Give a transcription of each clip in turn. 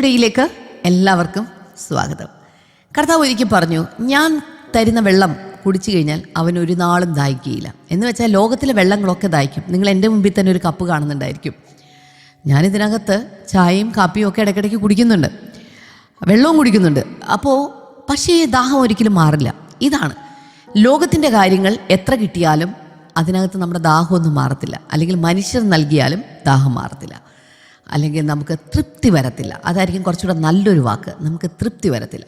ടുഡേയിലേക്ക് എല്ലാവർക്കും സ്വാഗതം. കർത്താവ് ഒരിക്കൽ പറഞ്ഞു ഞാൻ തരുന്ന വെള്ളം കുടിച്ചു കഴിഞ്ഞാൽ അവൻ ഒരു നാളും ദാഹിക്കുകയില്ല. എന്ന് വെച്ചാൽ ലോകത്തിലെ വെള്ളങ്ങളൊക്കെ ദാഹിക്കും. നിങ്ങൾ എന്റെ മുമ്പിൽ തന്നെ ഒരു കപ്പ് കാണുന്നുണ്ടായിരിക്കും. ഞാൻ ഞാനിതിനകത്ത് ചായയും കാപ്പിയും ഒക്കെ ഇടയ്ക്കിടയ്ക്ക് കുടിക്കുന്നുണ്ട്. വെള്ളവും കുടിക്കുന്നുണ്ട്. അപ്പോൾ പക്ഷേ ദാഹം ഒരിക്കലും മാറില്ല. ഇതാണ്. ലോകത്തിന്റെ കാര്യങ്ങൾ എത്ര കിട്ടിയാലും അതിനകത്ത് നമ്മുടെ ദാഹമൊന്നും മാറത്തില്ല. അല്ലെങ്കിൽ മനുഷ്യർ നൽകിയാലും ദാഹം മാറത്തില്ല. അല്ലെങ്കിൽ നമുക്ക് തൃപ്തി വരത്തില്ല. അതായിരിക്കും കുറച്ചുകൂടെ നല്ലൊരു വാക്ക്. നമുക്ക് തൃപ്തി വരത്തില്ല.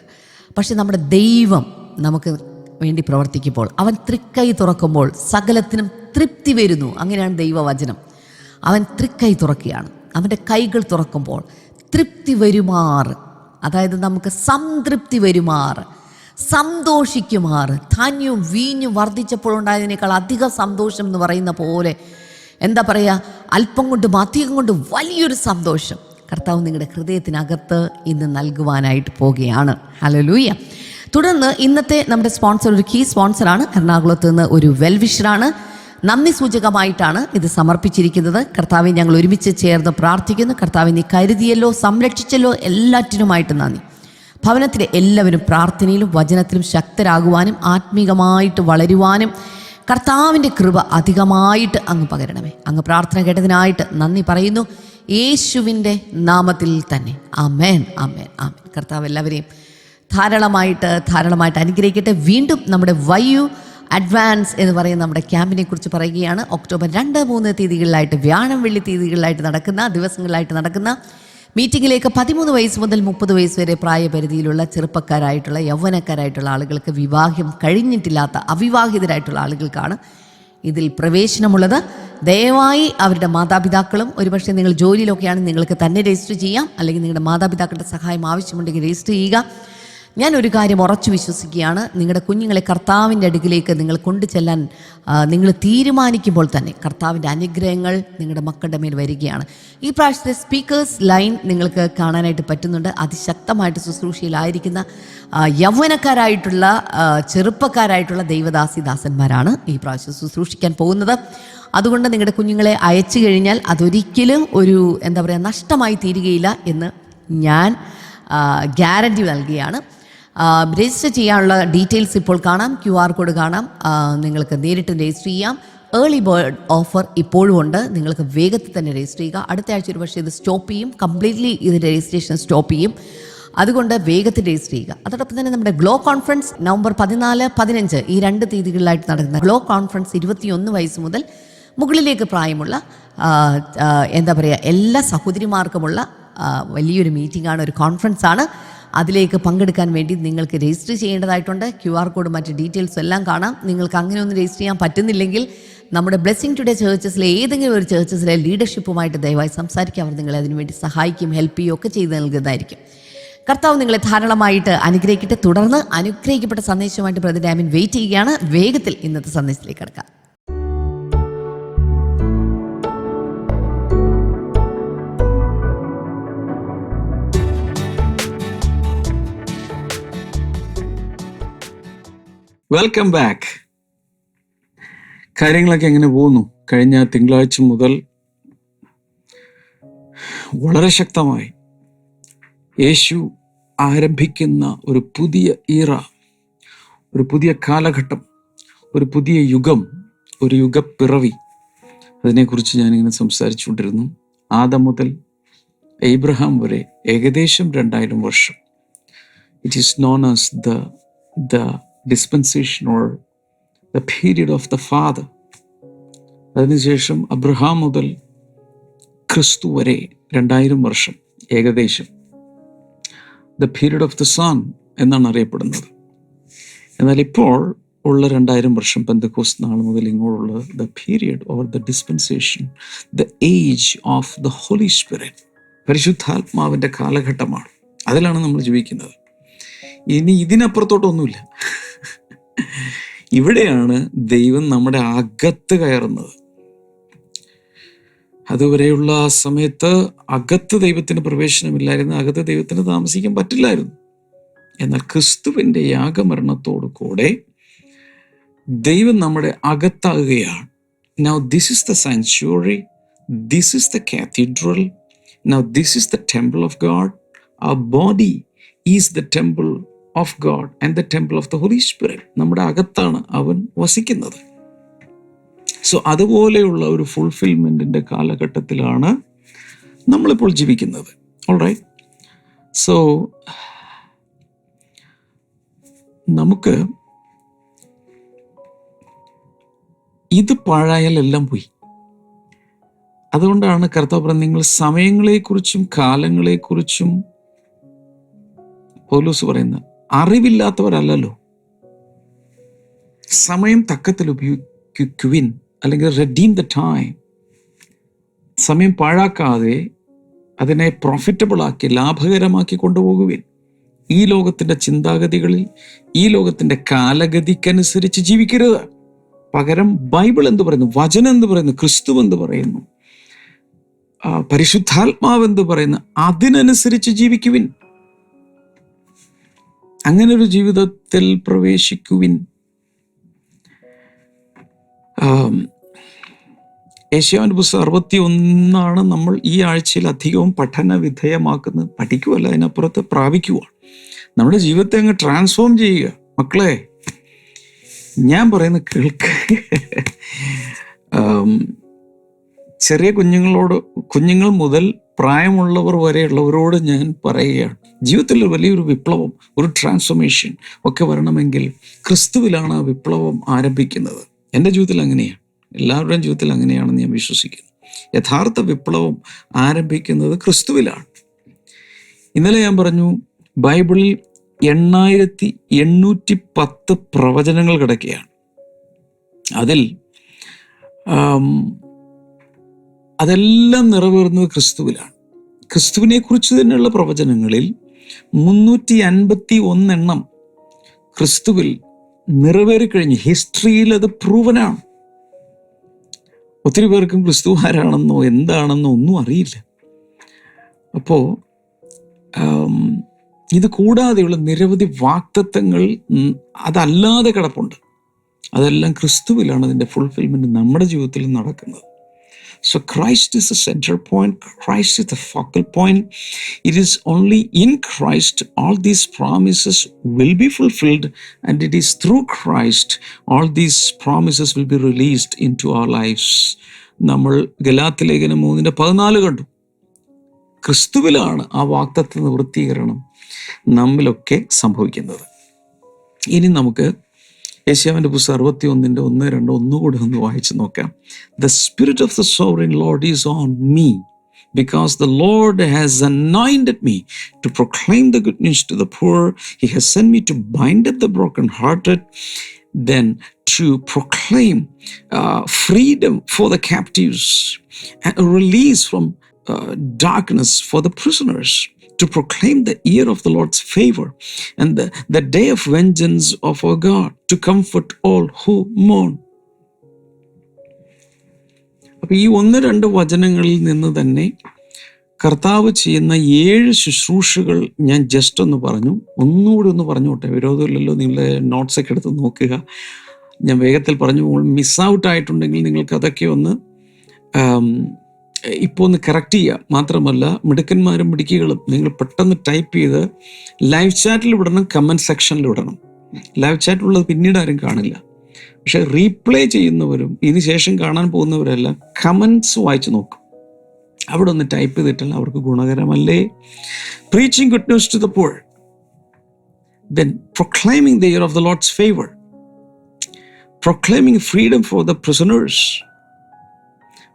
പക്ഷെ നമ്മുടെ ദൈവം നമുക്ക് വേണ്ടി പ്രവർത്തിക്കുമ്പോൾ അവൻ തൃക്കൈ തുറക്കുമ്പോൾ സകലത്തിനും തൃപ്തി വരുന്നു. അങ്ങനെയാണ് ദൈവവചനം. അവൻ തൃക്കൈ തുറക്കുകയാണ്. അവന്റെ കൈകൾ തുറക്കുമ്പോൾ തൃപ്തി വരുമാർ. അതായത് നമുക്ക് സംതൃപ്തി വരുമാർ. സന്തോഷിക്കുമാർ. ധാന്യവും വീഞ്ഞും വർദ്ധിച്ചപ്പോഴുണ്ടായതിനേക്കാൾ അധിക സന്തോഷം എന്ന് പറയുന്ന പോലെ എന്താ പറയുക? അല്പം കൊണ്ട് അധികം കൊണ്ട് വലിയൊരു സന്തോഷം കർത്താവ് നിങ്ങളുടെ ഹൃദയത്തിനകത്ത് ഇന്ന് നൽകുവാനായിട്ട് പോവുകയാണ്. ഹലലൂയ തുടർന്ന് ഇന്നത്തെ നമ്മുടെ സ്പോൺസർ ഒരു കീ സ്പോൺസറാണ് എറണാകുളത്ത് നിന്ന് ഒരു വെൽവിഷറാണ് നന്ദി സൂചകമായിട്ടാണ് ഇത് സമർപ്പിച്ചിരിക്കുന്നത്. കർത്താവെ ഞങ്ങൾ ഒരുമിച്ച് ചേർന്ന് പ്രാർത്ഥിക്കുന്നു. കർത്താവെ നീ കരുതിയല്ലോ സംരക്ഷിച്ചല്ലോ എല്ലാറ്റിനുമായിട്ട് നന്ദി. ഭവനത്തിലെ എല്ലാവരും പ്രാർത്ഥനയിലും വചനത്തിലും ശക്തരാകുവാനും ആത്മീകമായിട്ട് വളരുവാനും കർത്താവിന്റെ കൃപ അധികമായിട്ട് അങ്ങ് പകരണമേ. അങ്ങ് പ്രാർത്ഥന കേട്ടതിനായിട്ട് നന്ദി പറയുന്നു. യേശുവിന്റെ നാമത്തിൽ തന്നെ. ആമേൻ ആമേൻ ആമേൻ. കർത്താവ് എല്ലാവരെയും ധാരാളമായിട്ട് ധാരാളമായിട്ട് അനുഗ്രഹിക്കട്ടെ. വീണ്ടും നമ്മുടെ വയു അഡ്വാൻസ് എന്ന് പറയുന്ന നമ്മുടെ ക്യാമ്പിനെ കുറിച്ച് പറയുകയാണ്. ഒക്ടോബർ രണ്ട് മൂന്ന് തീയതികളിലായിട്ട് വ്യാഴം വെള്ളി തീയതികളിലായിട്ട് നടക്കുന്ന ദിവസങ്ങളിലായിട്ട് നടക്കുന്ന മീറ്റിങ്ങിലേക്ക് പതിമൂന്ന് വയസ്സ് മുതൽ മുപ്പത് വയസ്സ് വരെ പ്രായപരിധിയിലുള്ള ചെറുപ്പക്കാരായിട്ടുള്ള യൗവനക്കാരായിട്ടുള്ള ആളുകൾക്ക് വിവാഹം കഴിഞ്ഞിട്ടില്ലാത്ത അവിവാഹിതരായിട്ടുള്ള ആളുകൾക്കാണ് ഇതിൽ പ്രവേശനമുള്ളത്. ദയവായി അവരുടെ മാതാപിതാക്കളും ഒരുപക്ഷെ നിങ്ങൾ ജോലിയിലൊക്കെയാണ് നിങ്ങൾക്ക് തന്നെ രജിസ്റ്റർ ചെയ്യാം. അല്ലെങ്കിൽ നിങ്ങളുടെ മാതാപിതാക്കളുടെ സഹായം ആവശ്യമുണ്ടെങ്കിൽ രജിസ്റ്റർ ചെയ്യുക. ഞാൻ ഒരു കാര്യം ഉറച്ചു വിശ്വസിക്കുകയാണ്. നിങ്ങളുടെ കുഞ്ഞുങ്ങളെ കർത്താവിന്റെ അടുക്കിലേക്ക് നിങ്ങൾ കൊണ്ടു ചെല്ലാൻ നിങ്ങൾ തീരുമാനിക്കുമ്പോൾ തന്നെ കർത്താവിന്റെ അനുഗ്രഹങ്ങൾ നിങ്ങളുടെ മക്കളുടെ മേൽ വരികയാണ്. ഈ പ്രാവശ്യത്തെ സ്പീക്കേഴ്സ് ലൈൻ നിങ്ങൾക്ക് കാണാനായിട്ട് പറ്റുന്നുണ്ട്. അതിശക്തമായിട്ട് ശുശ്രൂഷയിലായിരിക്കുന്ന യൗവനക്കാരായിട്ടുള്ള ചെറുപ്പക്കാരായിട്ടുള്ള ദൈവദാസി ദാസന്മാരാണ് ഈ പ്രാവശ്യം ശുശ്രൂഷിക്കാൻ പോകുന്നത്. അതുകൊണ്ട് നിങ്ങളുടെ കുഞ്ഞുങ്ങളെ അയച്ചു കഴിഞ്ഞാൽ അതൊരിക്കലും ഒരു എന്താ പറയുക നഷ്ടമായി തീരുകയില്ല എന്ന് ഞാൻ ഗ്യാരണ്ടി നൽകുകയാണ്. രജിസ്റ്റർ ചെയ്യാനുള്ള ഡീറ്റെയിൽസ് ഇപ്പോൾ കാണാം. ക്യു ആർ കോഡ് കാണാം നിങ്ങൾക്ക് നേരിട്ട് രജിസ്റ്റർ ചെയ്യാം. ഏർലി ബേർഡ് ഓഫർ ഇപ്പോഴും ഉണ്ട്. നിങ്ങൾക്ക് വേഗത്തിൽ തന്നെ രജിസ്റ്റർ ചെയ്യുക. അടുത്ത ആഴ്ച ഒരു പക്ഷേ ഇത് സ്റ്റോപ്പ് ചെയ്യും. കംപ്ലീറ്റ്ലി ഇതിന്റെ രജിസ്ട്രേഷൻ സ്റ്റോപ്പ് ചെയ്യും. അതുകൊണ്ട് വേഗത്തിൽ രജിസ്റ്റർ ചെയ്യുക. അതോടൊപ്പം തന്നെ നമ്മുടെ ഗ്ലോ കോൺഫറൻസ് നവംബർ പതിനാല് പതിനഞ്ച് ഈ രണ്ട് തീയതികളിലായിട്ട് നടക്കുന്ന ഗ്ലോ കോൺഫറൻസ് ഇരുപത്തിയൊന്ന് വയസ്സ് മുതൽ മുകളിലേക്ക് പ്രായമുള്ള എന്താ പറയുക എല്ലാ സഹോദരിമാർക്കുമുള്ള വലിയൊരു മീറ്റിംഗ് ആണ് ഒരു കോൺഫറൻസ് ആണ്. അതിലേക്ക് പങ്കെടുക്കാൻ വേണ്ടി നിങ്ങൾക്ക് രജിസ്റ്റർ ചെയ്യേണ്ടതായിട്ടുണ്ട്. ക്യു ആർ കോഡ് മറ്റ് ഡീറ്റെയിൽസ് എല്ലാം കാണാം. നിങ്ങൾക്ക് അങ്ങനെ ഒന്നും രജിസ്റ്റർ ചെയ്യാൻ പറ്റുന്നില്ലെങ്കിൽ നമ്മുടെ ബ്ലെസ്സിങ് ടുഡേ ചേർച്ചസിലെ ഏതെങ്കിലും ഒരു ചേർച്ചസിലെ ലീഡർഷിപ്പുമായിട്ട് ദയവായി സംസാരിക്കുക അവർ നിങ്ങളെ അതിനുവേണ്ടി സഹായിക്കും ഹെൽപ്പ് ചെയ്യുകയും ഒക്കെ ചെയ്ത് നൽകുന്നതായിരിക്കും. കർത്താവ് നിങ്ങളെ ധാരാളമായിട്ട് അനുഗ്രഹിക്കട്ടെ. തുടർന്ന് അനുഗ്രഹിക്കപ്പെട്ട സന്ദേശവുമായിട്ട് പ്രതിരാമിൻ വെയിറ്റ് ചെയ്യുകയാണ്. വേഗത്തിൽ ഇന്നത്തെ സന്ദേശത്തിലേക്ക് കിടക്കാം. വെൽക്കം ബാക്ക് കാര്യങ്ങളൊക്കെ എങ്ങനെ പോകുന്നു? കഴിഞ്ഞ തിങ്കളാഴ്ച മുതൽ വളരെ ശക്തമായി യേശു ആരംഭിക്കുന്ന ഒരു പുതിയ ഈറ ഒരു പുതിയ കാലഘട്ടം ഒരു പുതിയ യുഗം ഒരു യുഗപ്പിറവി. അതിനെക്കുറിച്ച് ഞാനിങ്ങനെ സംസാരിച്ചുകൊണ്ടിരുന്നു. ആദം മുതൽ എബ്രഹാം വരെ ഏകദേശം രണ്ടായിരം വർഷം. It is known as the the dispensation or the period of the father അതിനുശേഷം അബ്രഹാം മുതൽ ക്രിസ്തു വരെ രണ്ടായിരം വർഷം ഏകദേശം. The period of the son എന്നാണ് അറിയപ്പെടുന്നത്. എന്നാൽ ഇപ്പോൾ ഉള്ള രണ്ടായിരം വർഷം പെന്തക്കോസ് നാൾ മുതൽ ഇങ്ങോട്ടുള്ള the period or the dispensation the age of the holy spirit പരിശുദ്ധാത്മാവിന്റെ കാലഘട്ടമാണ്. അതിലാണ് നമ്മൾ ജീവിക്കുന്നത്. ഇനി ഇതിനപ്പുറത്തോട്ടൊന്നുമില്ല. ഇവിടെയാണ് ദൈവം നമ്മുടെ അകത്ത് കയറുന്നത്. അതുവരെയുള്ള ആ സമയത്ത് അകത്ത് ദൈവത്തിന് പ്രവേശനമില്ലായിരുന്നു അകത്ത് ദൈവത്തിന് താമസിക്കാൻ പറ്റില്ലായിരുന്നു. എന്നാൽ ക്രിസ്തുവിന്റെ യാഗമരണത്തോടു കൂടെ ദൈവം നമ്മുടെ അകത്താകുകയാണ്. Now this is the sanctuary this is the cathedral now this is the temple of God ആ body is the temple of God and the temple of the holy spirit നമ്മുടെ അകത്താണ് അവൻ വസിക്കുന്നത്. സോ അതുപോലെയുള്ള ഒരു ഫുൾഫിൽമെന്റിന്റെ കാലഘട്ടത്തിലാണ് നമ്മളിപ്പോൾ ജീവിക്കുന്നത്. ഓൾറൈറ്റ് സോ നമുക്ക് ഇത് പാഴായാൽ എല്ലാം പോയി. അതുകൊണ്ടാണ് കർത്താവ് പറഞ്ഞത് നിങ്ങൾ സമയങ്ങളെക്കുറിച്ചും കാലങ്ങളെക്കുറിച്ചും പോലൂസ് പറയുന്നത് അറിവില്ലാത്തവരല്ലല്ലോ. സമയം തക്കത്തിൽ ഉപയോഗിക്കുവിൻ അല്ലെങ്കിൽ റെഡീം ദ ടൈം സമയം പാഴാക്കാതെ അതിനെ പ്രോഫിറ്റബിൾ ആക്കി ലാഭകരമാക്കി കൊണ്ടുപോകുവിൻ. ഈ ലോകത്തിന്റെ ചിന്താഗതികളിൽ ഈ ലോകത്തിന്റെ കാലഗതിക്കനുസരിച്ച് ജീവിക്കരുത്. പകരം ബൈബിൾ എന്ന് പറയുന്നു വചനം എന്ന് പറയുന്നു ക്രിസ്തു എന്ന് പറയുന്നു പരിശുദ്ധാത്മാവ് എന്ത് പറയുന്നു അതിനനുസരിച്ച് ജീവിക്കുവിൻ. അങ്ങനെ ഒരു ജീവിതത്തിൽ പ്രവേശിക്കുവിൻ. ഏഷ്യാവിന്റെ പുസ്തകം അറുപത്തി ഒന്നാണ് നമ്മൾ ഈ ആഴ്ചയിൽ അധികവും പഠന വിധേയമാക്കുന്നത്. പഠിക്കുമല്ല അതിനപ്പുറത്ത് പ്രാപിക്കുക നമ്മുടെ ജീവിതത്തെ അങ്ങ് ട്രാൻസ്ഫോം ചെയ്യുക. മക്കളെ ഞാൻ പറയുന്ന കേൾക്ക്. ചെറിയ കുഞ്ഞുങ്ങളോട് കുഞ്ഞുങ്ങൾ മുതൽ പ്രായമുള്ളവർ വരെയുള്ളവരോട് ഞാൻ പറയുകയാണ്. ജീവിതത്തിൽ വലിയൊരു വിപ്ലവം ഒരു ട്രാൻസ്ഫോർമേഷൻ ഒക്കെ വരണമെങ്കിൽ ക്രിസ്തുവിലാണ് ആ വിപ്ലവം ആരംഭിക്കുന്നത്. എന്റെ ജീവിതത്തിൽ അങ്ങനെയാണ്. എല്ലാവരുടെയും ജീവിതത്തിൽ അങ്ങനെയാണെന്ന് ഞാൻ വിശ്വസിക്കുന്നു. യഥാർത്ഥ വിപ്ലവം ആരംഭിക്കുന്നത് ക്രിസ്തുവിലാണ്. ഇന്നലെ ഞാൻ പറഞ്ഞു ബൈബിളിൽ എണ്ണായിരത്തി എണ്ണൂറ്റി പത്ത് പ്രവചനങ്ങൾ കിടക്കുകയാണ്. അതിൽ അതെല്ലാം നിറവേറുന്നത് ക്രിസ്തുവിലാണ്. ക്രിസ്തുവിനെ കുറിച്ച് തന്നെയുള്ള പ്രവചനങ്ങളിൽ മുന്നൂറ്റി അൻപത്തി ഒന്നെണ്ണം ക്രിസ്തുവിൽ നിറവേറിക്കഴിഞ്ഞ് ഹിസ്റ്ററിയിൽ അത് പ്രൂവനാണ്. ഒത്തിരി പേർക്കും ക്രിസ്തു ആരാണെന്നോ എന്താണെന്നോ ഒന്നും അറിയില്ല. അപ്പോൾ ഇത് കൂടാതെയുള്ള നിരവധി വാക്തത്വങ്ങൾ അതല്ലാതെ കിടപ്പുണ്ട്. അതെല്ലാം ക്രിസ്തുവിലാണ് അതിന്റെ ഫുൾഫിൽമെന്റ് നമ്മുടെ ജീവിതത്തിൽ നടക്കുന്നത്. So Christ is the center point. Christ is the focal point. It is only in Christ all these promises will be fulfilled, and it is through Christ all these promises will be released into our lives. നമ്മൾ ഗലാത്തി ലേഖനം മൂന്നിന്റെ പതിനാല് കണ്ടു ക്രിസ്തുവിലാണ് ആ വാക്തത്വ നിവൃത്തീകരണം നമ്മിലൊക്കെ സംഭവിക്കുന്നത് ഇനി നമുക്ക് യേശാവിൻ്റെ പുസ്തകം അറുപത്തി ഒന്നിൻ്റെ ഒന്ന് രണ്ട് ഒന്നുകൂടി ഒന്ന് വായിച്ചു നോക്കാം the spirit of the sovereign Lord is on me because the Lord has anointed me to proclaim the good news to the poor. He has sent me to bind up the brokenhearted, then to proclaim uh, freedom for the captives and a release from uh, darkness for the prisoners. To proclaim the year of the Lord's favor and the, the day of vengeance of our God, to comfort all who mourn. അപ്പൊ ഈ ഒന്ന് രണ്ട് വചനങ്ങളിൽ നിന്ന് തന്നെ കർത്താവ് ചെയ്യുന്ന ഏഴ് ശുശ്രൂഷകൾ ഞാൻ ജസ്റ്റ് ഒന്ന് പറഞ്ഞു. ഒന്നുകൂടി ഒന്ന് പറഞ്ഞോട്ടെ വിരോധമില്ലല്ലോ നിങ്ങളുടെ നോട്ട്സ് ഒക്കെ എടുത്ത് നോക്കുക. ഞാൻ വേഗത്തിൽ പറഞ്ഞു. മിസ് ഔട്ട് ആയിട്ടുണ്ടെങ്കിൽ നിങ്ങൾക്ക് അതൊക്കെ ഒന്ന് ഇപ്പോൾ ഒന്ന് കറക്റ്റ് ചെയ്യുക. മാത്രമല്ല മിടുക്കന്മാരും മിടുക്കികളും നിങ്ങൾ പെട്ടെന്ന് ടൈപ്പ് ചെയ്ത് ലൈവ് ചാറ്റിൽ വിടണം കമന്റ് സെക്ഷനിൽ വിടണം. ലൈവ് ചാറ്റിലുള്ളത് പിന്നീട് ആരും കാണില്ല. പക്ഷെ റീപ്ലേ ചെയ്യുന്നവരും ഇതിന് ശേഷം കാണാൻ പോകുന്നവരെല്ലാം കമൻസ് വായിച്ചു നോക്കും. അവിടെ ഒന്ന് ടൈപ്പ് ചെയ്തിട്ടല്ല അവർക്ക് ഗുണകരമല്ലേ? Preaching good news to the poor then proclaiming the year of the Lord's favour proclaiming freedom for the prisoners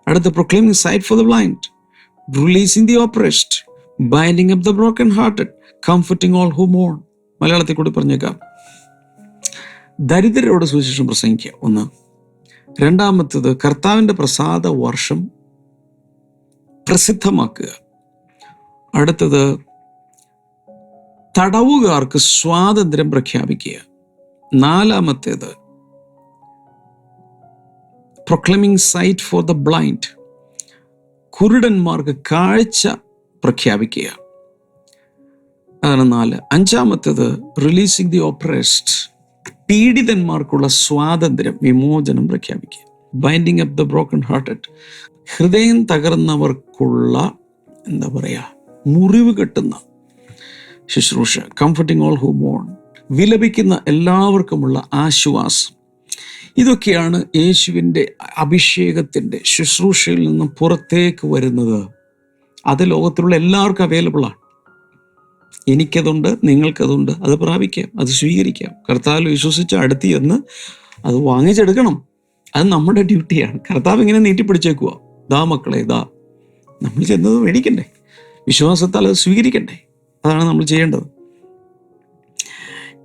അടുത്ത proclaiming sight for the blind releasing the oppressed binding up the broken hearted comforting all who മോൺ മലയാളത്തിൽ കൂടി പറഞ്ഞേക്കാം. ദരിദ്രരോട് സുവിശേഷം പ്രസംഗിക്കുക. ഒന്ന്. രണ്ടാമത്തത് കർത്താവിന്റെ പ്രസാദ വർഷം പ്രസിദ്ധമാക്കുക. അടുത്തത് തടവുകാർക്ക് സ്വാതന്ത്ര്യം പ്രഖ്യാപിക്കുക. നാലാമത്തേത് proclaiming sight for the blind കുരുടന്മാർക്ക് കാഴ്ച പ്രഖ്യാപിക്കുക. അതാണ് നാല് അഞ്ചാമത്തേത് റിലീസിംഗ് ദി ഓപ്പറേസ്റ്റ് പീഡിതന്മാർക്കുള്ള സ്വാതന്ത്ര്യം വിമോചനം പ്രഖ്യാപിക്കുക. Binding up the broken hearted ഹൃദയം തകർന്നവർക്കുള്ള എന്താ പറയുക മുറിവ് കെട്ടുന്ന ശുശ്രൂഷ. കംഫർട്ടിങ് ഓൾ ഹു മോൺ വിലപിക്കുന്ന എല്ലാവർക്കുമുള്ള ആശ്വാസം. ഇതൊക്കെയാണ് യേശുവിന്റെ അഭിഷേകത്തിന്റെ ശുശ്രൂഷയിൽ നിന്നും പുറത്തേക്ക് വരുന്നത്. അത് ലോകത്തിലുള്ള എല്ലാവർക്കും അവൈലബിളാണ് എനിക്കതുണ്ട് നിങ്ങൾക്കതുണ്ട് അത് പ്രാപിക്കാം അത് സ്വീകരിക്കാം. കർത്താവിൽ വിശ്വസിച്ച് അടുത്ത് ചെന്ന് അത് വാങ്ങിച്ചെടുക്കണം. അത് നമ്മുടെ ഡ്യൂട്ടിയാണ്. കർത്താവ് ഇങ്ങനെ നീട്ടിപ്പിടിച്ചേക്കുക ദാ മക്കളെ ദാ. നമ്മൾ ചെന്നത് മേടിക്കണ്ടേ? വിശ്വാസത്താൽ അത് സ്വീകരിക്കണ്ടേ? അതാണ് നമ്മൾ ചെയ്യേണ്ടത്.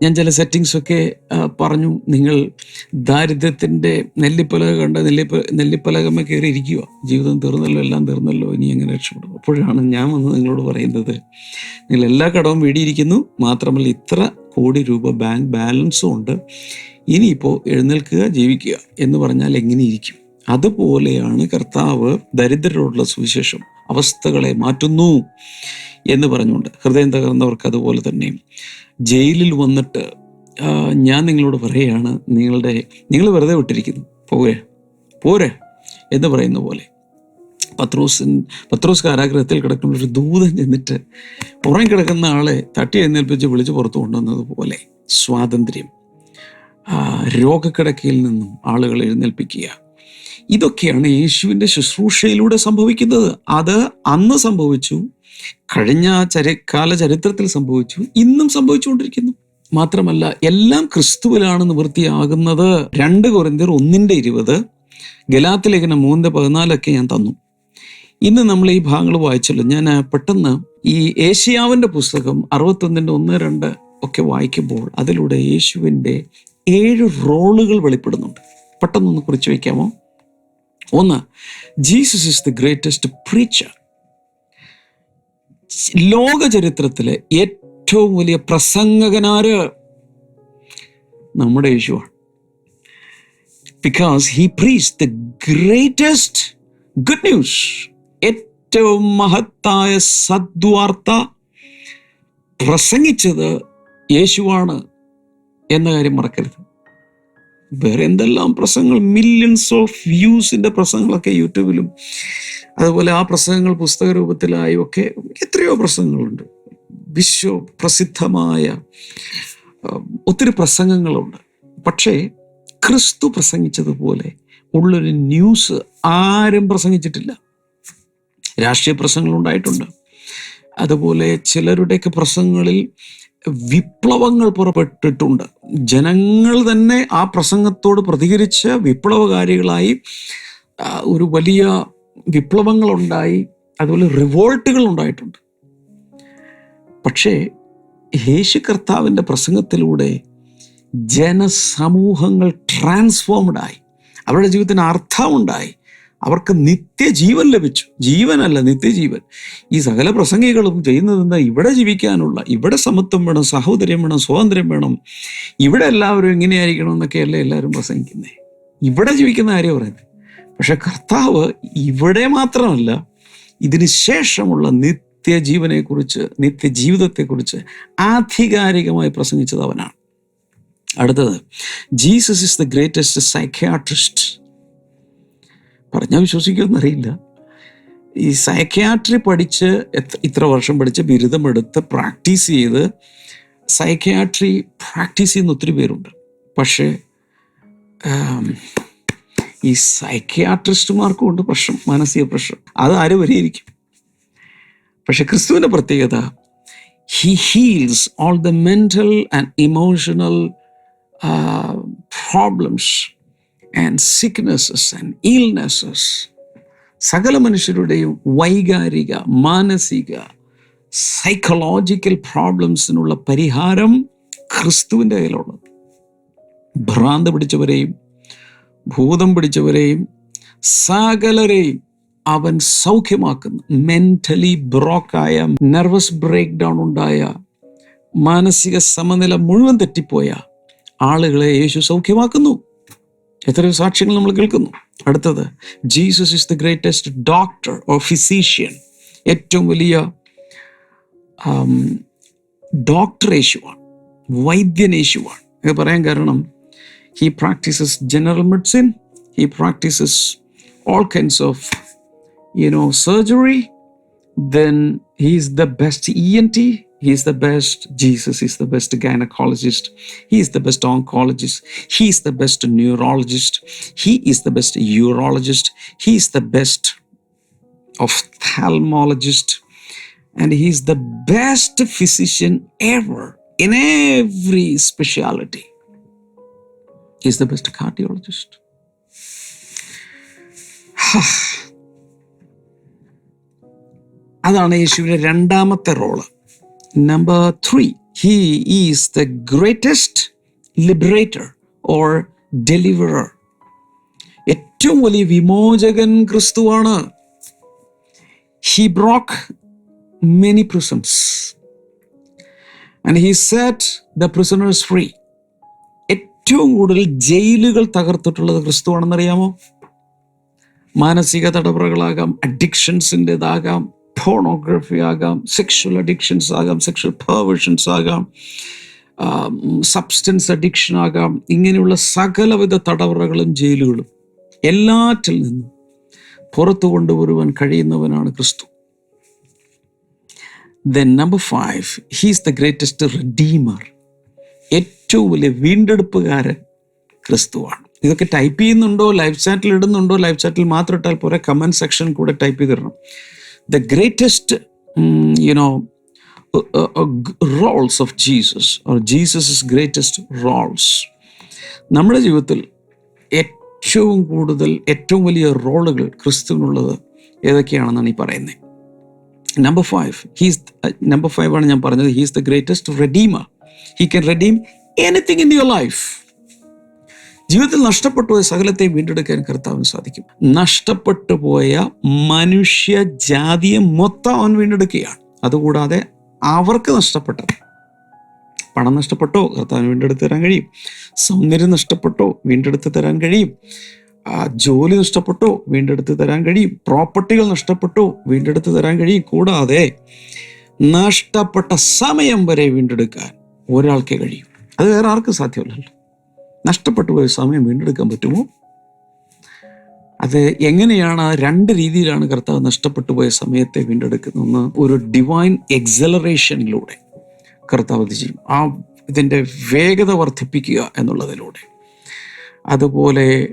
ഞാൻ ചില സെറ്റിങ്സ് ഒക്കെ പറഞ്ഞു. നിങ്ങൾ ദാരിദ്ര്യത്തിന്റെ നെല്ലിപ്പലക കണ്ട നെല്ലിപ്പ നെല്ലിപ്പലകമ കയറി ഇരിക്കുക. ജീവിതം തീർന്നല്ലോ എല്ലാം തീർന്നല്ലോ ഇനി എങ്ങനെ രക്ഷപ്പെടും. അപ്പോഴാണ് ഞാൻ വന്ന് നിങ്ങളോട് പറയുന്നത്. നിങ്ങൾ എല്ലാ കടവും വീടിയിരിക്കുന്നു. മാത്രമല്ല ഇത്ര കോടി രൂപ ബാങ്ക് ബാലൻസും ഉണ്ട്. ഇനിയിപ്പോൾ എഴുന്നേൽക്കുക ജീവിക്കുക എന്ന് പറഞ്ഞാൽ എങ്ങനെ ഇരിക്കും? അതുപോലെയാണ് കർത്താവ് ദരിദ്രരോടുള്ള സുവിശേഷം. അവസ്ഥകളെ മാറ്റുന്നു എന്ന് പറഞ്ഞുകൊണ്ട് ഹൃദയം തകർന്നവർക്ക് അതുപോലെ തന്നെ ജയിലിൽ വന്നിട്ട് ഞാൻ നിങ്ങളോട് പറയുകയാണ് നിങ്ങളുടെ നിങ്ങൾ വെറുതെ വിട്ടിരിക്കുന്നു. പോരെ പോരെ എന്ന് പറയുന്ന പോലെ പത്രോസിൻ പത്രോസ് കാരാഗ്രഹത്തിൽ കിടക്കുന്ന ഒരു ദൂതൻ ചെന്നിട്ട് പുറം കിടക്കുന്ന ആളെ തട്ടി എഴുന്നേൽപ്പിച്ച് വിളിച്ച് പുറത്തു കൊണ്ടുവന്നതുപോലെ സ്വാതന്ത്ര്യം. രോഗക്കിടക്കയിൽ നിന്നും ആളുകൾ എഴുന്നേൽപ്പിക്കുക. ഇതൊക്കെയാണ് യേശുവിന്റെ ശുശ്രൂഷയിലൂടെ സംഭവിക്കുന്നത്. അത് അന്ന് സംഭവിച്ചു. കഴിഞ്ഞ ചരിക്കാല കാല ചരിത്രത്തിൽ സംഭവിച്ചു. ഇന്നും സംഭവിച്ചുകൊണ്ടിരിക്കുന്നു. മാത്രമല്ല എല്ലാം ക്രിസ്തുവിലാണ് നിവൃത്തിയാകുന്നത്. രണ്ട് കുറിന്തിർ ഒന്നിന്റെ ഇരുപത് ഗലാത്ത് ലേഖനം മൂന്നിന്റെ പതിനാലൊക്കെ ഞാൻ തന്നു. ഇന്ന് നമ്മൾ ഈ ഭാഗങ്ങൾ വായിച്ചല്ലോ. ഞാൻ പെട്ടെന്ന് ഈ ഏഷ്യാവിന്റെ പുസ്തകം അറുപത്തൊന്നിന്റെ ഒന്ന് രണ്ട് ഒക്കെ വായിക്കുമ്പോൾ അതിലൂടെ യേശുവിന്റെ ഏഴ് റോളുകൾ വെളിപ്പെടുന്നുണ്ട്. പെട്ടെന്നൊന്ന് കുറിച്ച് വയ്ക്കാമോ? ഒന്ന് Jesus is the greatest preacher ലോക ചരിത്രത്തിലെ ഏറ്റവും വലിയ പ്രസംഗകനാര് നമ്മുടെ യേശുവാണ്. Because he preached the greatest good news ഏറ്റവും മഹത്തായ സദ്വാർത്ത പ്രസംഗിച്ചത് യേശുവാണ് എന്ന കാര്യം മറക്കരുത്. വേറെ എന്തെല്ലാം പ്രസംഗങ്ങൾ മില്യൺസ് ഓഫ് വ്യൂസിന്റെ പ്രസംഗങ്ങളൊക്കെ യൂട്യൂബിലും അതുപോലെ ആ പ്രസംഗങ്ങൾ പുസ്തക രൂപത്തിലായും ഒക്കെ എത്രയോ പ്രസംഗങ്ങളുണ്ട് വിശ്വ പ്രസിദ്ധമായ ഒത്തിരി പ്രസംഗങ്ങളുണ്ട്. പക്ഷേ ക്രിസ്തു പ്രസംഗിച്ചതുപോലെ ഉള്ളൊരു ന്യൂസ് ആരും പ്രസംഗിച്ചിട്ടില്ല. രാഷ്ട്രീയ പ്രസംഗങ്ങളുണ്ടായിട്ടുണ്ട് അതുപോലെ ചിലരുടെയൊക്കെ പ്രസംഗങ്ങളിൽ വിപ്ലവങ്ങൾ പുറപ്പെട്ടിട്ടുണ്ട്. ജനങ്ങൾ തന്നെ ആ പ്രസംഗത്തോട് പ്രതികരിച്ച് വിപ്ലവകാരികളായി ഒരു വലിയ വിപ്ലവങ്ങളുണ്ടായി അതുപോലെ റിവോൾട്ടുകൾ ഉണ്ടായിട്ടുണ്ട് പക്ഷേ യേശു കർത്താവിന്റെ പ്രസംഗത്തിലൂടെ ജനസമൂഹങ്ങൾ ട്രാൻസ്ഫോംഡായി. അവരുടെ ജീവിതത്തിന് അർത്ഥമുണ്ടായി. അവർക്ക് നിത്യജീവൻ ലഭിച്ചു. ജീവനല്ല നിത്യജീവൻ. ഈ സകല പ്രസംഗികളും ചെയ്യുന്നത് എന്താ? ഇവിടെ ജീവിക്കാനുള്ള ഇവിടെ സമത്വം വേണം സഹോദര്യം വേണം സ്വാതന്ത്ര്യം വേണം. ഇവിടെ എല്ലാവരും എങ്ങനെയായിരിക്കണം എന്നൊക്കെയല്ലേ എല്ലാവരും പ്രസംഗിക്കുന്നത് ഇവിടെ ജീവിക്കുന്ന കാര്യം പറയുന്നത് പക്ഷെ കർത്താവ് ഇവിടെ മാത്രമല്ല ഇതിന് ശേഷമുള്ള നിത്യജീവനെക്കുറിച്ച് നിത്യജീവിതത്തെക്കുറിച്ച് ആധികാരികമായി പ്രസംഗിച്ചത് അവനാണ്. അടുത്തത് Jesus is the greatest psychiatrist. പറഞ്ഞാൽ വിശ്വസിക്കുമെന്നറിയില്ല. ഈ സൈക്യാട്രി പഠിച്ച് ഇത്ര വർഷം പഠിച്ച് ബിരുദമെടുത്ത് പ്രാക്ടീസ് ചെയ്ത് സൈക്യാട്രി പ്രാക്ടീസ് ചെയ്യുന്ന ഒത്തിരി പേരുണ്ട്. പക്ഷേ ഈ സൈക്യാട്രിസ്റ്റുമാർക്കും ഉണ്ട് പ്രശ്നം മാനസിക പ്രശ്നം. അത് ആര് പരിഹരിക്കും? പക്ഷെ ക്രിസ്തുവിന്റെ പ്രത്യേകത he heals all the mental and emotional problems and sicknesses and illnesses സകല മനുഷ്യരുടെയും വൈകാരിക മാനസിക സൈക്കോളജിക്കൽ പ്രോബ്ലംസിനുള്ള പരിഹാരം ക്രിസ്തുവിന്റെ കയ്യിലുള്ളത്. ഭ്രാന്ത് പിടിച്ചവരെയും ഭൂതം പിടിച്ചവരെയും സകലരെയും അവൻ സൗഖ്യമാക്കുന്നു. മെന്റലി ബ്രോക്കായ നെർവസ് ബ്രേക്ക് ഡൗൺ ഉണ്ടായ മാനസിക സമനില മുഴുവൻ തെറ്റിപ്പോയ ആളുകളെ യേശു സൗഖ്യമാക്കുന്നു. എത്രയോ സാക്ഷ്യങ്ങൾ നമ്മൾ കേൾക്കുന്നു. അടുത്തത് Jesus is the greatest doctor or physician ഏറ്റവും വലിയ ഡോക്ടർ യേശുവാണ് വൈദ്യൻ യേശുവാണ്. ഇത് പറയാൻ കാരണം he practises general medicine he practises all kinds of you know surgery then he is the best ent He is the best. Jesus is the best gynecologist. He is the best oncologist. He is the best neurologist. He is the best urologist. He is the best ophthalmologist. And he is the best physician ever in every specialty. He is the best cardiologist. അതാണ് യേശുവിൻ്റെ രണ്ടാമത്തെ role number three he is the greatest liberator or deliverer ഏറ്റവും വലിയ വിമോചകൻ ക്രിസ്തുവാണ് he broke many prisons and he set the prisoners free ഏറ്റവും കൂടുതൽ ജയിലുകൾ തകർത്തിട്ടുള്ളത് ക്രിസ്തുവാണെന്നറിയാമോ? മാനസിക തടവറകളാകാം അഡിക്ഷൻസിന്റെതാകാം ഫോണോഗ്രഫി ആകാം സെക്ഷൽ അഡിക്ഷൻസ് ആകാം സെക്ഷൽ പെർവേഷൻസ് ആകാം സബ്സ്റ്റൻസ് അഡിക്ഷൻ ആകാം ഇങ്ങനെയുള്ള സകലവിധ തടവറകളും ജയിലുകളും എല്ലാറ്റിൽ നിന്നും പുറത്തു കൊണ്ടുവരുവാൻ കഴിയുന്നവനാണ് ക്രിസ്തു. Then number five he's the greatest redeemer ഏറ്റവും വലിയ വീണ്ടെടുപ്പുകാരൻ ക്രിസ്തുവാണ്. ഇതൊക്കെ ടൈപ്പ് ചെയ്യുന്നുണ്ടോ ലൈഫ് ചാറ്റിൽ ഇടുന്നുണ്ടോ ലൈഫ് ചാറ്റിൽ മാത്രം ഇട്ടാൽ പോരെ കമന്റ് സെക്ഷൻ കൂടെ ടൈപ്പ് ചെയ്തിടണം. The greatest you know roles of Jesus or Jesus greatest roles നമ്മുടെ ജീവിതത്തിൽ ഏറ്റവും കൂടുതൽ ഏറ്റവും വലിയ റോളുകൾ ക്രിസ്തുവിനുള്ളത് ഏതൊക്കെയാണെന്നാണ് ഈ പറയുന്നത്? Number five he's number five ആണ് ഞാൻ പറഞ്ഞത്. He's the greatest redeemer he can redeem anything in your life ജീവിതത്തിൽ നഷ്ടപ്പെട്ടു പോയ സകലത്തെ വീണ്ടെടുക്കാൻ കർത്താവിന് സാധിക്കും. നഷ്ടപ്പെട്ടു പോയ മനുഷ്യ ജാതിയെ മൊത്തം അവൻ വീണ്ടെടുക്കുകയാണ്. അതുകൂടാതെ അവർക്ക് നഷ്ടപ്പെട്ടത്. പണം നഷ്ടപ്പെട്ടോ കർത്താവിന് വീണ്ടെടുത്ത് തരാൻ കഴിയും. സൗന്ദര്യം നഷ്ടപ്പെട്ടോ വീണ്ടെടുത്ത് തരാൻ കഴിയും. ജോലി നഷ്ടപ്പെട്ടോ വീണ്ടെടുത്ത് തരാൻ കഴിയും. പ്രോപ്പർട്ടികൾ നഷ്ടപ്പെട്ടോ വീണ്ടെടുത്ത് തരാൻ കഴിയും. കൂടാതെ നഷ്ടപ്പെട്ട സമയം വരെ വീണ്ടെടുക്കാൻ ഒരാൾക്കേ കഴിയും. അത് വേറെ ആർക്കും സാധ്യമല്ലല്ലോ. നഷ്ടപ്പെട്ടു പോയ സമയം വീണ്ടെടുക്കാൻ പറ്റുമോ? അത് എങ്ങനെയാണ് രണ്ട് രീതിയിലാണ് കർത്താവ് നഷ്ടപ്പെട്ടു പോയ സമയത്തെ വീണ്ടെടുക്കുന്നതെന്ന് ഒരു ഡിവൈൻ എക്സലറേഷനിലൂടെ കർത്താവ് ചെയ്യും? ആ ഇതിന്റെ വേഗത വർദ്ധിപ്പിക്കുക എന്നുള്ളതിലൂടെ. അതുപോലെ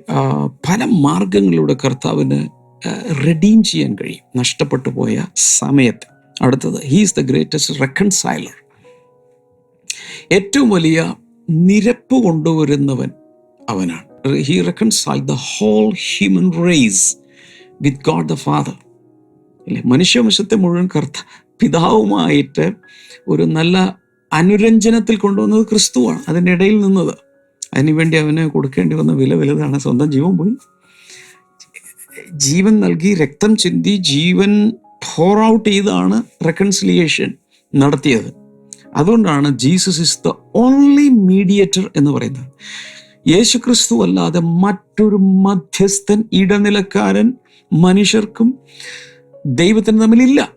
പല മാർഗങ്ങളിലൂടെ കർത്താവിന് റെഡീം ചെയ്യാൻ കഴിയും നഷ്ടപ്പെട്ടു പോയ സമയത്ത്. അടുത്തത് ഹീസ് ദ ഗ്രേറ്റസ്റ്റ് റെക്കൺസൈലർ ഏറ്റവും വലിയ നിരപ്പ് കൊണ്ടുവരുന്നവൻ അവനാണ്. He reconcile the whole human race with God the father അല്ലേ? മനുഷ്യവംശത്തെ മുഴുവൻ കർത്ത പിതാവുമായിട്ട് ഒരു നല്ല അനുരഞ്ജനത്തിൽ കൊണ്ടുവന്നത് ക്രിസ്തുവാണ്. അതിന്റെ ഇടയിൽ നിന്നത്. അതിനുവേണ്ടി അവന് കൊടുക്കേണ്ടി വന്ന വില വലുതാണ്. സ്വന്തം ജീവൻ പോയി. ജീവൻ നൽകി രക്തം ചിന്തി ജീവൻ ഫോർ ഔട്ട് ചെയ്താണ് റെക്കൺസിലിയേഷൻ നടത്തിയത്. അതുകൊണ്ടാണ് Jesus is the only mediator എന്ന് പറയുന്നത്. യേശു ക്രിസ്തു അല്ലാതെ മറ്റൊരു മധ്യസ്ഥൻ ഇടനിലക്കാരൻ മനുഷ്യർക്കും ദൈവത്തിന് തമ്മിലില്ല.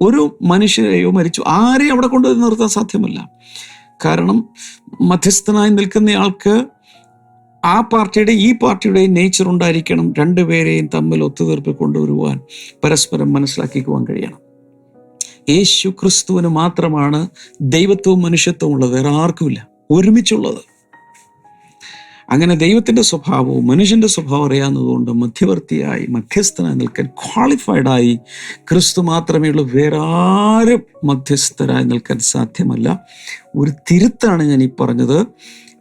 ഒരു മനുഷ്യരെയോ മരിച്ചു ആരെയും അവിടെ കൊണ്ടുവന്ന് നിർത്താൻ സാധ്യമല്ല. കാരണം മധ്യസ്ഥനായി നിൽക്കുന്നയാൾക്ക് ആ പാർട്ടിയുടെ ഈ പാർട്ടിയുടെയും നേച്ചർ ഉണ്ടായിരിക്കണം. രണ്ടുപേരെയും തമ്മിൽ ഒത്തുതീർപ്പിൽ കൊണ്ടുവരുവാൻ പരസ്പരം മനസ്സിലാക്കിക്കുവാൻ കഴിയണം. യേശു ക്രിസ്തുവിന് മാത്രമാണ് ദൈവത്വവും മനുഷ്യത്വവും ഉള്ളത്. വേറെ ആർക്കുമില്ല. ഒരുമിച്ചുള്ളത്. അങ്ങനെ ദൈവത്തിന്റെ സ്വഭാവവും മനുഷ്യന്റെ സ്വഭാവം അറിയാവുന്നതുകൊണ്ട് മധ്യവർത്തിയായി മധ്യസ്ഥനായി നിൽക്കാൻ ക്വാളിഫൈഡായി ക്രിസ്തു മാത്രമേ ഉള്ളൂ. വേറെ ആരും മധ്യസ്ഥരായി നിൽക്കാൻ സാധ്യമല്ല. ഒരു തിരുത്താണ് ഞാൻ ഈ പറഞ്ഞത്.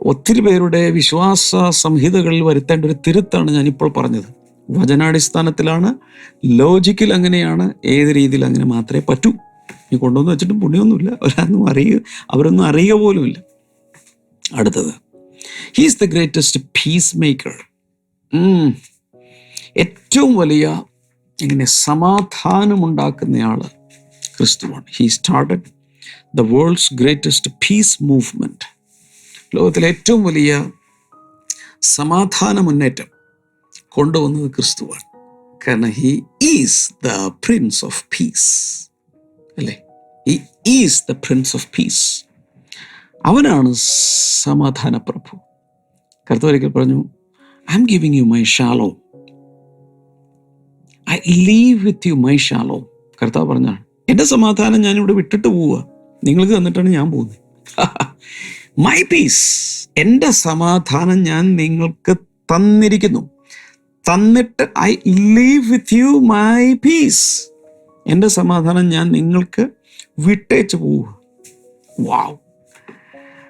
ഒത്തിരി പേരുടെ വിശ്വാസ സംഹിതകളിൽ വരുത്തേണ്ട ഒരു തിരുത്താണ് ഞാനിപ്പോൾ പറഞ്ഞത്. വചനാടിസ്ഥാനത്തിലാണ് ലോജിക്കിൽ അങ്ങനെയാണ് ഏത് രീതിയിൽ അങ്ങനെ മാത്രമേ പറ്റൂ. ഈ കൊണ്ടുവന്ന് വെച്ചിട്ടും പുണ്യമൊന്നുമില്ല അവരൊന്നും അറിയുക അവരൊന്നും അറിയുക പോലുമില്ല അടുത്തത് he's the greatest peacemaker ഏറ്റവും വലിയ ഇങ്ങനെ സമാധാനമുണ്ടാക്കുന്നയാൾ ക്രിസ്തുവാണ്. He started the world's greatest peace movement ലോകത്തിലെ ഏറ്റവും വലിയ സമാധാന മുന്നേറ്റം കൊണ്ടുവന്നത് ക്രിസ്തുവാണ്. കാരണം he is the prince of peace അല്ലേ? Is the prince of peace അവനാണ് സമാധാന പ്രഭു. കർത്താവ് ഒരിക്കൽ പറഞ്ഞു I am giving you my shalom I leave with you my shalom കർത്താവ് പറഞ്ഞാണ് എന്റെ സമാധാനം ഞാനിവിടെ വിട്ടിട്ട് പോവുക. നിങ്ങൾക്ക് തന്നിട്ടാണ് ഞാൻ പോകുന്നത്. മൈ പീസ് എന്റെ സമാധാനം ഞാൻ നിങ്ങൾക്ക് തന്നിരിക്കുന്നു. തന്നിട്ട് I leave with you my peace എന്റെ സമാധാനം ഞാൻ നിങ്ങൾക്ക് വിട്ടേച്ച് പോവുക വാവ്.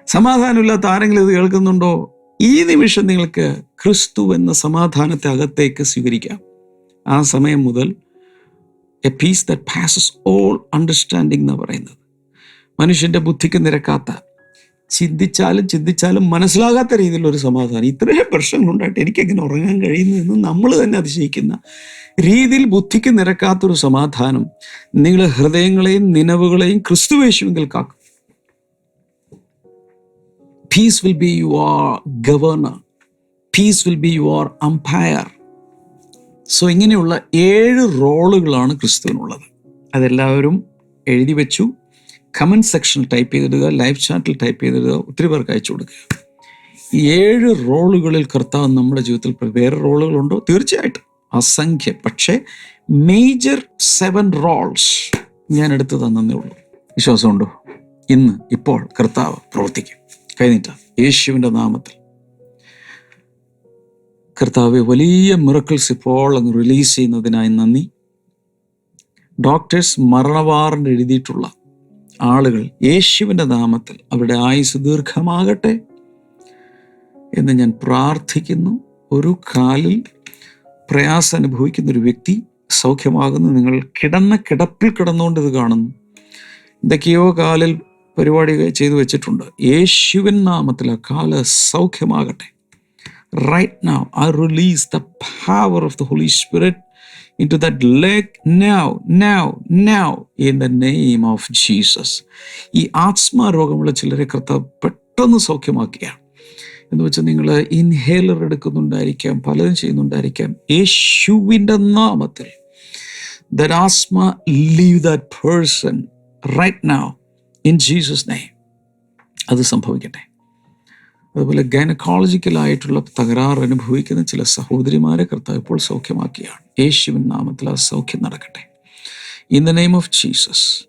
സമാധാനമില്ലാത്ത ആരെങ്കിലും ഇത് കേൾക്കുന്നുണ്ടോ? ഈ നിമിഷം നിങ്ങൾക്ക് ക്രിസ്തു എന്ന സമാധാനത്തെ അകത്തേക്ക് സ്വീകരിക്കാം. ആ സമയം മുതൽ a peace that passes all understanding എന്ന് പറയുന്നത്. മനുഷ്യന്റെ ബുദ്ധിക്ക് നിരക്കാത്ത ചിന്തിച്ചാലും ചിന്തിച്ചാലും മനസ്സിലാകാത്ത ഒരു സമാധാനം. ഇത്രയും പ്രശ്നങ്ങളുണ്ടായിട്ട് എനിക്കെങ്ങനെ ഉറങ്ങാൻ കഴിയുന്നു എന്ന് നമ്മൾ തന്നെ അതിശയിക്കുന്ന രീതിയിൽ ബുദ്ധിക്ക് നിരക്കാത്തൊരു സമാധാനം നിങ്ങളുടെ ഹൃദയങ്ങളെയും നിലവുകളെയും ക്രിസ്തുവേശുവെങ്കിൽ കാക്കും. Peace will be your governor peace will be your umpire so ഇങ്ങനെയുള്ള ഏഴ് റോളുകളാണ് ക്രിസ്തുവിനുള്ളത്. അതെല്ലാവരും എഴുതി വെച്ചു. കമന്റ് സെക്ഷനിൽ ടൈപ്പ് ചെയ്തിടുക ലൈവ് ചാറ്റിൽ ടൈപ്പ് ചെയ്തിടുക ഒത്തിരി പേർക്ക് അയച്ചു കൊടുക്കുക. ഈ ഏഴ് റോളുകളിൽ കർത്താവ് നമ്മുടെ ജീവിതത്തിൽ വേറെ റോളുകളുണ്ടോ? തീർച്ചയായിട്ടും. അസംഖ്യം. പക്ഷേ മേജർ സെവൻ റോൾസ് ഞാൻ എടുത്തു തന്നേ ഉള്ളൂ. വിശ്വാസമുണ്ടോ? ഇന്ന് ഇപ്പോൾ കർത്താവ് പ്രവർത്തിക്കും. കഴിഞ്ഞിട്ട യേശുവിന്റെ നാമത്തിൽ. കർത്താവ് വലിയ മിറക്കിൾസ് ഇപ്പോൾ അങ്ങ് റിലീസ് ചെയ്യുന്നതിനായി നന്ദി. ഡോക്ടേഴ്സ് മരണവാറിന്റെ എഴുതിയിട്ടുള്ള ആളുകൾ യേശുവിന്റെ നാമത്തിൽ അവരുടെ ആയുസ് ദീർഘമാകട്ടെ എന്ന് ഞാൻ പ്രാർത്ഥിക്കുന്നു. ഒരു കാലിൽ പ്രയാസം അനുഭവിക്കുന്ന ഒരു വ്യക്തി സൗഖ്യമാകുന്നു. നിങ്ങൾ കിടന്ന കിടപ്പിൽ കിടന്നുകൊണ്ട് ഇത് കാണുന്നു. എന്തൊക്കെയോ കാലിൽ പരിപാടി ചെയ്തു വെച്ചിട്ടുണ്ട്. യേശുവിൻ നാമത്തിൽ ആ കാൽ സൗഖ്യമാകട്ടെ. Right now I release the power of the Holy spirit into that leg now now now in the name of jesus. ഈ ആത്മാ രോഗമുള്ള ചിലരെ കർത്താവ് പെട്ടെന്ന് സൗഖ്യമാക്കുകയാണ്. എന്ന് വെച്ചാൽ നിങ്ങൾ ഇൻഹേലർ എടുക്കുന്നുണ്ടായിരിക്കാം പലതും ചെയ്യുന്നുണ്ടായിരിക്കാം. യേശുവിന്റെ നാമത്തിൽ. Asthma leave that person right now in jesus name. അത് സംഭവിക്കട്ടെ. അതുപോലെ ഗൈനക്കോളജിക്കലായിട്ടുള്ള തകരാറ് അനുഭവിക്കുന്ന ചില സഹോദരിമാരെ കർത്താവ് ഇപ്പോൾ സൗഖ്യമാക്കിയാണ് യേശുവിൻ നാമത്തിൽ ആ സൗഖ്യം നടക്കട്ടെ. In the name of Jesus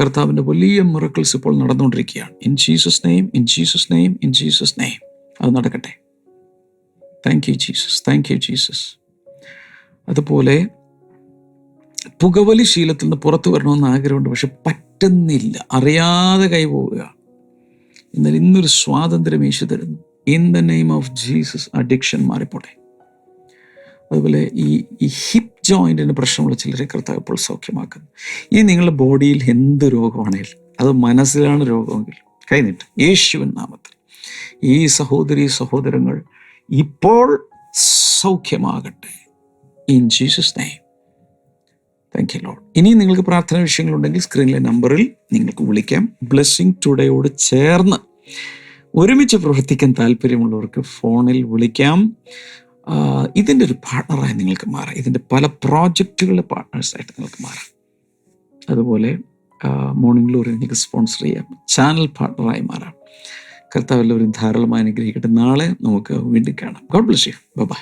കർത്താവിന്റെ വലിയ മിറക്കിൾസ് ഇപ്പോൾ നടന്നുകൊണ്ടിരിക്കുകയാണ്. In Jesus name in Jesus name in Jesus name അത് നടക്കട്ടെ. Thank you Jesus thank you Jesus അതുപോലെ പുകവലി ശീലത്തിൽ നിന്ന് പുറത്തു വരണമെന്ന് ആഗ്രഹമുണ്ട് പക്ഷെ പറ്റുന്നില്ല. അറിയാതെ കൈപോവുക എന്നാൽ ഇന്നൊരു സ്വാതന്ത്ര്യം യേശു തരുന്നു. In the name of Jesus addiction മാറിപ്പോട്ടെ. അതുപോലെ ഈ ഈ ഹിപ്പ് ജോയിന്റിന് പ്രശ്നമുള്ള ചിലരെ കർത്താവ് ഇപ്പോൾ സൗഖ്യമാക്കുന്നു. ഈ നിങ്ങളുടെ ബോഡിയിൽ എന്ത് രോഗമാണെങ്കിലും അത് മനസ്സിലാണ് രോഗമെങ്കിൽ കഴിഞ്ഞിട്ട് യേശുവിൻ നാമത്തിൽ. ഈ സഹോദരി സഹോദരങ്ങൾ ഇപ്പോൾ സൗഖ്യമാകട്ടെ. In Jesus name thank you Lord ഇനി നിങ്ങൾക്ക് പ്രാർത്ഥന വിഷയങ്ങളുണ്ടെങ്കിൽ സ്ക്രീനിലെ നമ്പറിൽ നിങ്ങൾക്ക് വിളിക്കാം. ബ്ലെസ്സിങ് ടുഡേയോട് ചേർന്ന് ഒരുമിച്ച് പ്രവർത്തിക്കാൻ താല്പര്യമുള്ളവർക്ക് ഫോണിൽ വിളിക്കാം. ഇതിന്റെ ഒരു പാർട്ണറായി നിങ്ങൾക്ക് മാറാം. ഇതിന്റെ പല പ്രോജക്റ്റുകളുടെ പാർട്ട്നേഴ്സായിട്ട് നിങ്ങൾക്ക് മാറാം. അതുപോലെ മോർണിംഗ് ഗ്ലോറി നിങ്ങൾക്ക് സ്പോൺസർ ചെയ്യാം. ചാനൽ പാർട്ണറായി മാറാം. കർത്താവ് എല്ലാവരും ധാരാളമായി അനുഗ്രഹിക്കട്ടെ. നാളെ നമുക്ക് വീണ്ടും കാണാം. God bless you by